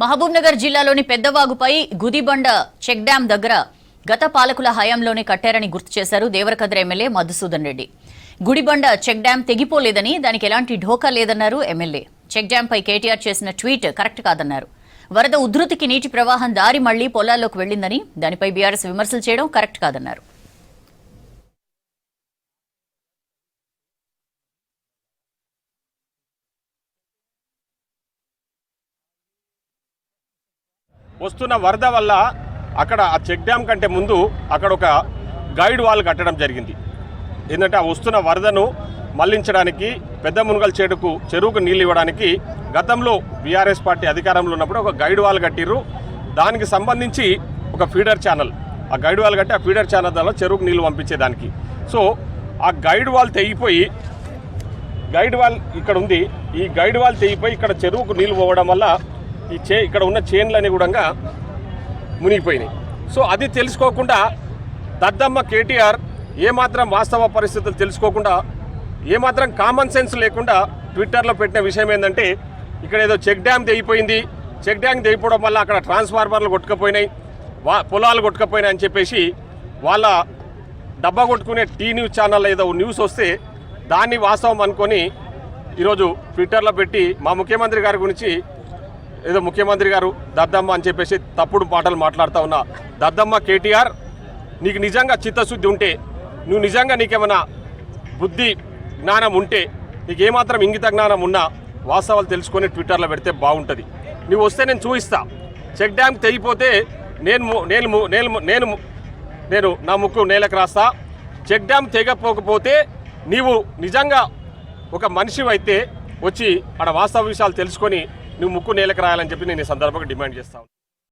మహబూబ్ నగర్ జిల్లాలోని పెద్దవాగుపై Gudibanda check dam దగ్గర గత పాలకుల హయాంలోనే కట్టారని గుర్తు చేశారు Devarakadra MLA Madhusudan Reddy. Gudibanda check dam తెగిపోలేదని దానికి ఎలాంటి ఢోకా లేదన్నారు ఎమ్మెల్యే. చెక్ డ్యాంపై కేటీఆర్ చేసిన ట్వీట్ కరెక్ట్ కాదన్నారు. వరద ఉధృతికి నీటి ప్రవాహం దారి మళ్ళీ పొలాల్లోకి వెళ్ళిందని దానిపై బీఆర్ఎస్ విమర్శలు చేయడం కరెక్ట్ కాదన్నారు. వస్తున్న వరద వల్ల అక్కడ ఆ చెక్ డ్యామ్ కంటే ముందు అక్కడ ఒక గైడ్ వాల్ కట్టడం జరిగింది. ఏంటంటే ఆ వస్తున్న వరదను మళ్ళించడానికి పెద్ద మునుగల్ చెడుకు చెరువుకు నీళ్ళు ఇవ్వడానికి గతంలో బీఆర్ఎస్ పార్టీ అధికారంలో ఉన్నప్పుడు ఒక గైడ్ వాల్ కట్టిర్రు. దానికి సంబంధించి ఒక ఫీడర్ ఛానల్. ఆ గైడ్ వాల్ కట్టి ఆ ఫీడర్ ఛానల్ ద్వారా చెరువుకు నీళ్ళు పంపించేదానికి. సో ఆ గైడ్ వాల్ తెగిపోయి గైడ్ వాల్ ఇక్కడ ఉంది. ఈ గైడ్ వాల్ తెగిపోయి ఇక్కడ చెరువుకు నీళ్ళు పోవడం వల్ల ఈ చే ఇక్కడ ఉన్న చైన్లన్నీ కూడా మునిగిపోయినాయి. సో అది తెలుసుకోకుండా దద్దమ్మ కేటీఆర్ ఏమాత్రం వాస్తవ పరిస్థితులు తెలుసుకోకుండా ఏమాత్రం కామన్ సెన్స్ లేకుండా ట్విట్టర్లో పెట్టిన విషయం ఏంటంటే ఇక్కడ ఏదో చెక్ డ్యామ్ తెగిపోయింది. చెక్ డ్యామ్ తెగిపోవడం వల్ల అక్కడ ట్రాన్స్ఫార్మర్లు కొట్టుకుపోయినాయి. వా పొలాలు కొట్టుకుపోయినాయి అని చెప్పేసి వాళ్ళ డబ్బా కొట్టుకునే టీ న్యూస్ ఛానల్ ఏదో న్యూస్ వస్తే దాన్ని వాస్తవం అనుకొని ఈరోజు ట్విట్టర్లో పెట్టి మా ముఖ్యమంత్రి గారి గురించి ఏదో ముఖ్యమంత్రి గారు దద్దమ్మ అని చెప్పేసి తప్పుడు మాటలు మాట్లాడుతూ ఉన్నా. దద్దమ్మ కేటీఆర్ నీకు నిజంగా చిత్తశుద్ధి ఉంటే నువ్వు నిజంగా నీకేమైనా బుద్ధి జ్ఞానం ఉంటే నీకు ఏమాత్రం ఇంగిత జ్ఞానం ఉన్నా వాస్తవాలు తెలుసుకొని ట్విట్టర్లో పెడితే బాగుంటుంది. నువ్వు వస్తే నేను చూపిస్తా చెక్ డ్యామ్ తెగిపోతే నేను ము- నేను నేను నేను నేను నా ముక్కు నేలకు రాస్తా. చెక్ డ్యామ్ తెగపోకపోతే నీవు నిజంగా ఒక మనిషి అయితే వచ్చి ఆడ వాస్తవ విషయాలు తెలుసుకొని నువ్వు ముక్కు నేలకు రాయాలని చెప్పి నేను ఈ సందర్భంగా డిమాండ్ చేస్తాను